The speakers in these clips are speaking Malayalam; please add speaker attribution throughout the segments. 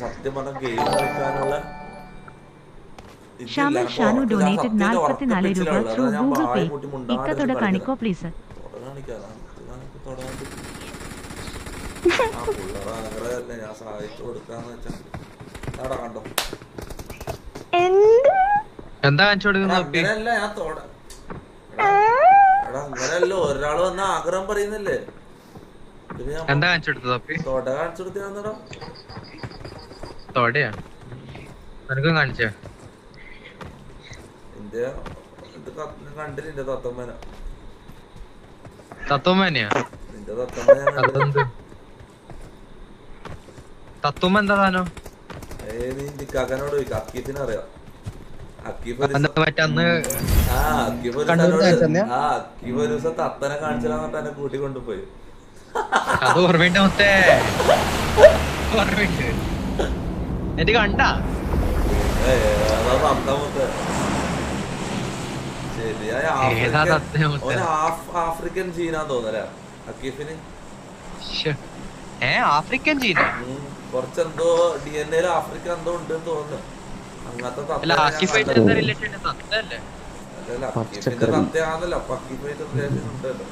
Speaker 1: സത്യം പറഞ്ഞ ഗെയിം കളിക്കാനുള്ള.
Speaker 2: ഷാമിൽ ഷാനു ഡൊനേറ്റഡ് നാൽപ്പത്തിനാല് രൂപ ത്രൂ ഗൂഗിൾ പേ ഇക്കത്തോടെ കാണിക്കോ പ്ലീസ്
Speaker 3: എന്ത്?
Speaker 4: കാണിച്ചു കൊടുക്കുന്നത്
Speaker 1: ഒരാൾ വന്ന ആഗ്രഹം പറയുന്നില്ലേ?
Speaker 4: എന്താ കാണിച്ചു കൊടുത്തത്
Speaker 1: തോട കാണിച്ചു
Speaker 4: തോടെയാ. നിനക്കും കാണിച്ചേ?
Speaker 1: കൂട്ടിക്കൊണ്ടുപോയി കണ്ടില്ല തത്തമ്മന. തത്തമ്മ
Speaker 4: എന്താ
Speaker 1: തത്തനെ കൂട്ടി കൊണ്ടുപോയി.
Speaker 4: അത് ഓർമ്മയുണ്ട് മൊത്തേ? ഓർമ്മയുണ്ട്. എന്നിട്ട് കണ്ടാ.
Speaker 1: ആഫ്രിക്കൻ ആഫ്- ആഫ്രിക്കൻ അക്കീഫിന്.
Speaker 4: ഏ ചീന
Speaker 1: കൊറച്ചെന്തോ ഡി എൻ എയിൽ ആഫ്രിക്ക എന്തോ ഉണ്ട് തോന്നുന്നു. അങ്ങനത്തെ
Speaker 4: അല്ല
Speaker 1: ഞാൻ
Speaker 4: അഡോപ്റ്റ്
Speaker 1: ചെയ്തതല്ലേ?
Speaker 4: എന്താ റിലേഷൻ തത്തല്ലേ
Speaker 1: അല്ലല്ല, അക്കീഫിന്റെ തത്തയാണല്ലോ അപ്പൊ അക്കീഫായിട്ട് റിലേഷൻ ഉണ്ടല്ലോ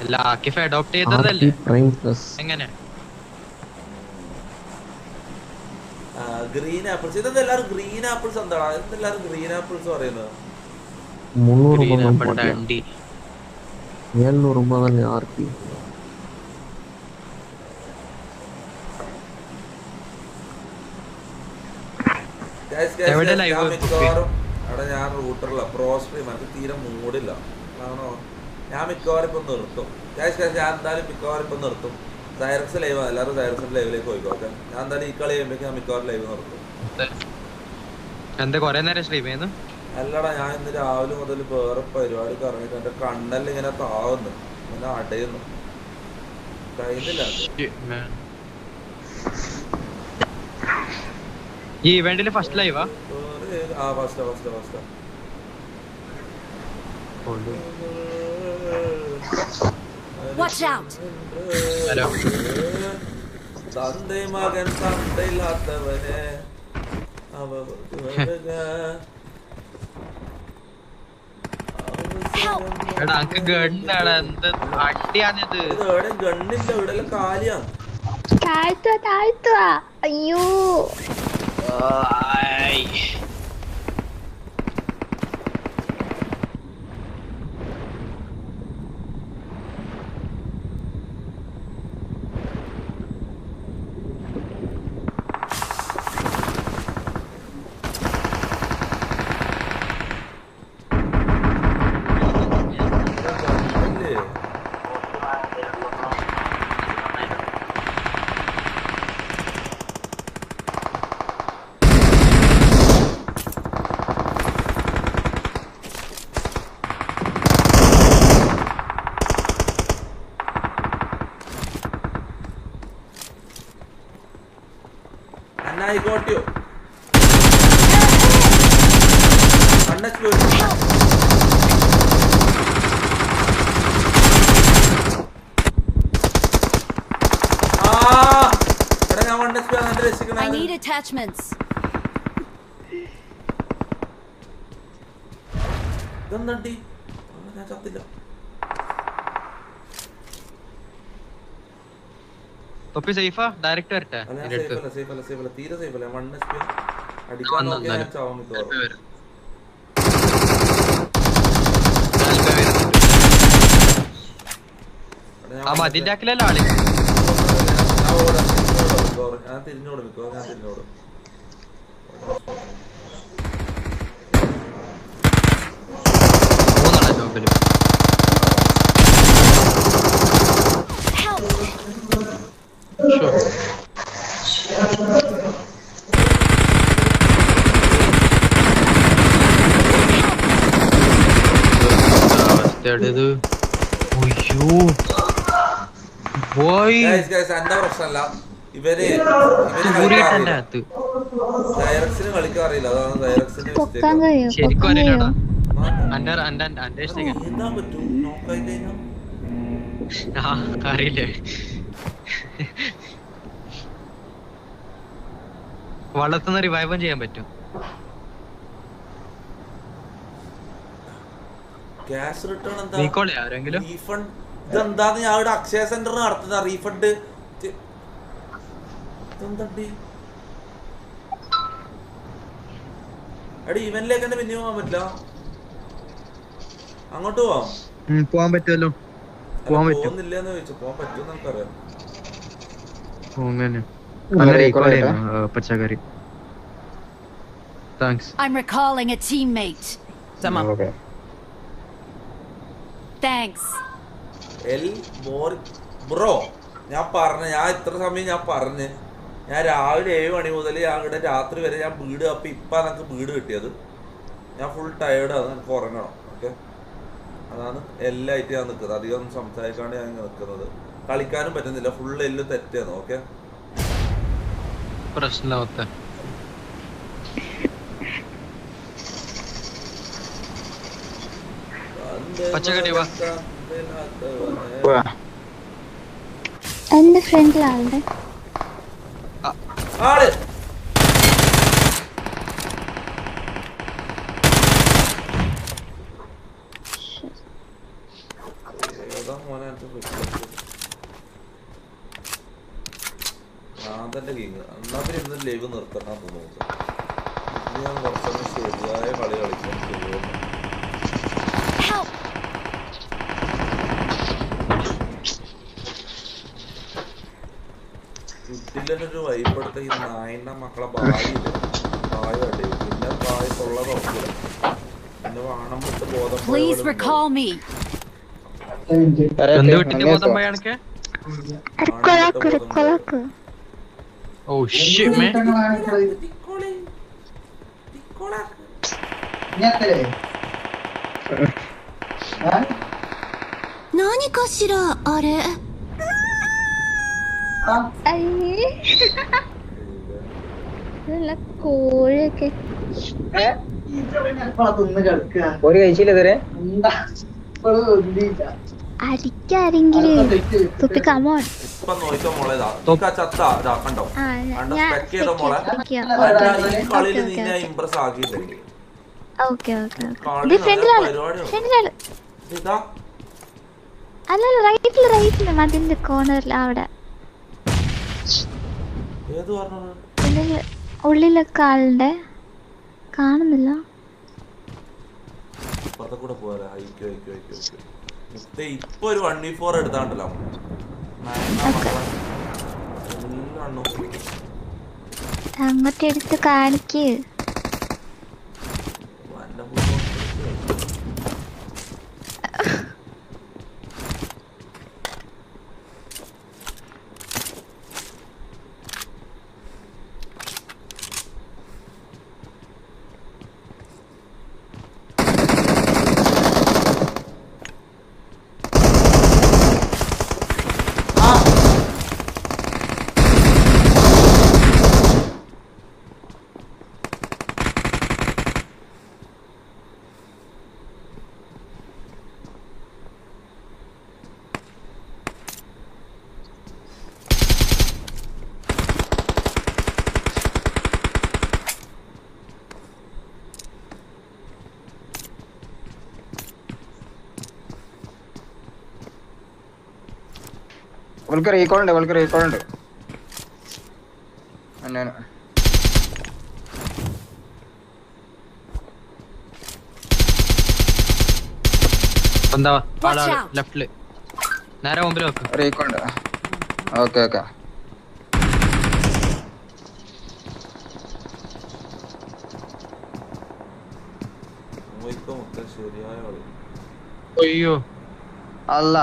Speaker 4: അല്ല ആക്കിഫ് അഡോപ്റ്റ് ചെയ്തതല്ലേ
Speaker 5: പ്രൈം പ്ലസ്
Speaker 4: എങ്ങനെ
Speaker 1: ഗ്രീൻ ആപ്പിൾസ് ഇതെന്താ എല്ലാവരും ഗ്രീൻ ആപ്പിൾസ് എന്താണ് ഇതെല്ലാവരും ഗ്രീൻ ആപ്പിൾസ് പറയുന്നത്? ஏழ்நூறு
Speaker 4: ரூபாய்
Speaker 1: தானே
Speaker 4: ஆர்பி
Speaker 1: മിക്കവാറും അവിടെ ഞാൻ റൂട്ടറില്ല പ്രോസ്ട്രി എനിക്ക് തീരെ മൂടില്ല. ആണോ ഞാൻ മിക്കവാറും ഇപ്പം നിർത്തും. ഞാൻ എന്തായാലും മിക്കവാറും നിർത്തും. സൈറക്സ് ലൈവ് എല്ലാവരും സൈറക്സിന്റെ ലൈവിലേക്ക് പോയിക്കോ. ഓക്കെ. ഞാൻ എന്തായാലും ഈ കളി കഴിയുമ്പോഴേക്കും ഞാൻ മിക്കവാറും ലൈവ് നിർത്തും
Speaker 4: എന്താ കൊറേ നേരം സ്ട്രീം ചെയ്യുന്നു?
Speaker 1: അല്ലടാ ഞാൻ ഇന്ന് രാവിലെ മുതൽ വേറെ പരിപാടിക്ക് ഇറങ്ങിയിട്ട് എന്റെ കണ്ണെല്ലാം ഇങ്ങനെ താവുന്നു. ഇങ്ങനെ അടയുന്നു. കഴിയുന്നില്ല
Speaker 4: ഈ ഇവന്റിൽ ഫസ്റ്റ് ലൈവാ
Speaker 1: ആ? First first first
Speaker 6: Watch out.
Speaker 4: Hello
Speaker 1: തന്റെ മകൻ തന്തയില്ലാത്തവനെ
Speaker 4: എടാ അനക്ക് ഗണ്ണാടാ. എന്ത് അടിയാണിത്?
Speaker 1: ഇവിടെ ഗണ്ണില്ല. ഇവിടെ കാലിയാണ് താഴ്ത്തുക താഴ്ത്തുക അയ്യോ. ആയ്. ആണ് കണ്ണച്ച് പോയി
Speaker 6: I need attachments.
Speaker 1: ഇതെന്താണ്ടി? ഞാൻ ചത്തില്ല.
Speaker 4: തൊപ്പി സേഫാ ഡയറക്റ്റ് വരട്ടെ?
Speaker 1: സേഫല്ല ഞാൻ
Speaker 4: സേഫല്ല
Speaker 1: അല്ല. തീരെ one HP. ആണ്. അടിക്കാൻ
Speaker 4: വന്ന്
Speaker 1: നോക്കിയാ ചാവും. എടാ, ഞാൻ
Speaker 4: ആ
Speaker 1: ആൾ? തിരിഞ്ഞോടും. ഞാൻ തിരിഞ്ഞോടും.
Speaker 4: മൂന്നെണ്ണം അവസ്ഥയുടേത് അയ്യോ. പോയി
Speaker 1: എന്റെ പ്രശ്നമല്ല
Speaker 4: ഇവർ
Speaker 1: ഡയറക്സിന് കളിക്കാറില്ല അതാണ് ഡയറക്സിന്റെ
Speaker 3: പൊക്കാൻ
Speaker 4: ശരിക്കും അറിയില്ലടാ അറിയില്ലേ. വള്ളത്തുനിന്ന് റിവൈവും ചെയ്യാൻ പറ്റും.
Speaker 1: ക്യാഷ് റിട്ടേൺ എന്താ? റീഫണ്ട് ഇതെന്താന്ന് ഞാൻ ഇവിടെ അക്ഷയ സെന്റർ നടത്തുന്ന റീഫണ്ട് എടി ഇവന്റിലേക്ക് തന്നെ പിന്നെ പോകാൻ പറ്റില്ല? അങ്ങോട്ട് പോവാം?
Speaker 4: പോവാൻ പറ്റുമല്ലോ. പോവാൻ പറ്റും.
Speaker 1: പോകുന്നില്ലെന്ന് ചോദിച്ചു. പോവാൻ പറ്റും നമുക്കറിയാം
Speaker 4: പച്ചക്കറി. Thanks
Speaker 6: I'm recalling a teammate.
Speaker 5: Okay
Speaker 6: Thanks.
Speaker 1: എൽ മോർ ബ്രോ ഞാൻ പറഞ്ഞ ഞാൻ ഇത്ര സമയം ഞാൻ പറഞ്ഞ്. ഞാൻ രാവിലെ ഏഴ് മണി മുതൽ ഞാൻ ഇവിടെ രാത്രി വരെ ഞാൻ വീട് അപ്പം ഇപ്പം എനിക്ക് വീട് കിട്ടിയത്. ഞാൻ ഫുൾ ടയേർഡാണ് എനിക്ക് ഉറങ്ങണം ഓക്കെ അതാണ് എല്ലായിട്ട് ഞാൻ നിൽക്കുന്നത് അധികം സംസാരിക്കാണ്ട് ഞാൻ ഇങ്ങനെ നിൽക്കുന്നത് കളിക്കാനും പറ്റുന്നില്ല. ഫുൾ എല്ലാം തെറ്റാണ് ഓക്കെ
Speaker 4: പ്രശ്നമാവത്തെ പച്ചക്കറി വാ.
Speaker 3: എന്റെ ഫ്രണ്ടിലാളുടെ
Speaker 1: ആൾ. ഏതാ മോനെ അനക്ക് കിട്ടിയത്? ഭ്രാന്തന്റെ കിങ് എന്നാ പിന്നെ ഇന്ന് ലൈവ് നിർത്തണം തോന്നുന്നു. ഞാൻ കുറച്ചൊന്ന് ശരിയായ കളി കളിക്കാൻ ശരിയായിരുന്നു കുട്ടിലൊരു വൈപ്പെടുത്ത ഈ നായിന്റെ മക്കളെ ഭാവിയില്ല ഭാവി വേണ്ടി പിന്നെ ഭാവി തൊള്ള തുറക്കൂല പിന്നെ വാണം വിട്ട് ബോധം പോയ
Speaker 6: Please
Speaker 1: പോലെ
Speaker 6: recall me.
Speaker 4: എന്ത് വീട്ടിന്റെ ബോധം പോയാണൊക്കെ
Speaker 3: റിക്കൊളാക്ക് റിക്കൊളാക്ക്
Speaker 4: ഓ ഷിറ്റ് മേ
Speaker 6: 何かしらあれ
Speaker 3: അയ്യേ നല്ല കോഴിയൊക്കെ
Speaker 5: ഒരു കഴിച്ചില്ലേ
Speaker 3: അടിക്കാരെങ്കിലും തുപ്പി കമോൺ
Speaker 1: ഇപ്പൊ നോക്കിക്കോ മോളെ ഇതാ ഇതൊക്കെ ചത്ത ഇതാ കണ്ടോ സ്പെക്ക് ചെയ്ത മോളെ
Speaker 3: ഓക്കെ
Speaker 1: അല്ല, ഈ കളിയിൽ
Speaker 3: ഓക്കെ
Speaker 1: നിന്നെ ഇമ്പ്രസ് ആക്കിയില്ലെങ്കിൽ
Speaker 3: ഓക്കെ ഓക്കെ
Speaker 1: കളി
Speaker 3: ഇത് ഫ്രണ്ടിലാണ്
Speaker 1: പരിപാടിയാണ്.
Speaker 3: ഫ്രണ്ടിലാണ്
Speaker 1: ഇതാ
Speaker 3: അല്ലല്ല റൈറ്റിൽ റൈറ്റിൽ മതിന്റെ കോർണറിൽ അവിടെ
Speaker 1: ഏത് പറഞ്ഞത്
Speaker 3: ഉള്ളിൽ ഉള്ളിലൊക്കെ ആളുണ്ട് കാണുന്നില്ല.
Speaker 1: ഇപ്പത്തെ കൂടെ പോരാ അയക്കോ അയക്കോ അയക്കോ മുത്തേ ഇപ്പൊ ഒരു വൺ വി ഫോർ എടുത്താണ്ടല്ലോ.
Speaker 3: അങ്ങോട്ട് എടുത്ത് കാണിക്ക്.
Speaker 5: ഇവൾക്ക് റീകോൾ ഉണ്ട് ഇവൾക്ക് റീകോൾ ഉണ്ട്. അന്നാണ്
Speaker 4: എന്താ. ലെഫ്റ്റിൽ നേരെ മുമ്പിൽ വെക്ക്.
Speaker 5: റീകോൾ ഉണ്ട്.
Speaker 1: Okay okay.
Speaker 4: അയ്യോ.
Speaker 5: അല്ല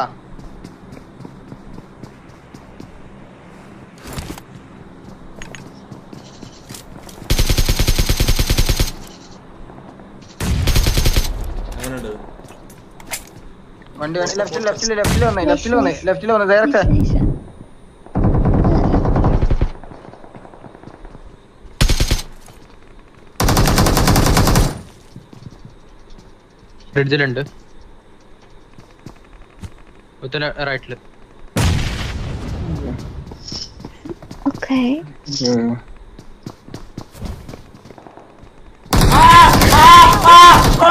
Speaker 5: വണ്ടി വണ്ടി ലെഫ്റ്റിൽ ലെഫ്റ്റിൽ ലെഫ്റ്റിൽ വന്നേ ലെഫ്റ്റിൽ വന്നേ ലെഫ്റ്റിൽ വന്നേ
Speaker 3: ഡയറക്റ്റ്
Speaker 4: ബ്രിഡ്ജിലുണ്ട് റൈറ്റിൽ.
Speaker 3: ഓക്കേ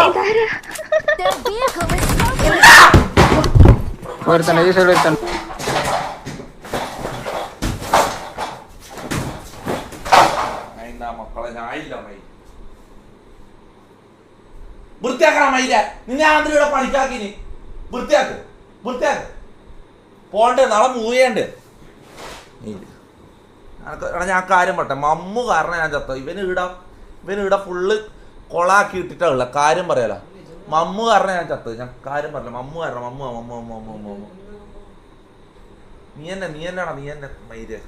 Speaker 3: ഇതാരാ?
Speaker 5: ഒരുത്തണ്ട് ഈ സൈഡ് ഒരുത്തണ്ട്
Speaker 1: ഞാൻ കാര്യം പറട്ടെ മമ്മു കാരണം ഞാൻ ചത്ത ഇവന് ഇവന് ഇവിടെ ഫുള്ള് കൊളാക്കി ഇട്ടിട്ടാ ഉള്ള കാര്യം പറയാലോ മമ്മു കാരണം ഞാൻ ചത്ത്. ഞാൻ കാര്യം പറഞ്ഞില്ല. മമ്മു കാരണം മമ്മു മമ്മു മമ്മു മമ്മു മമ്മു. നീ എന്നെ നീ എന്നാടാ നീ എന്നെ മൈര്?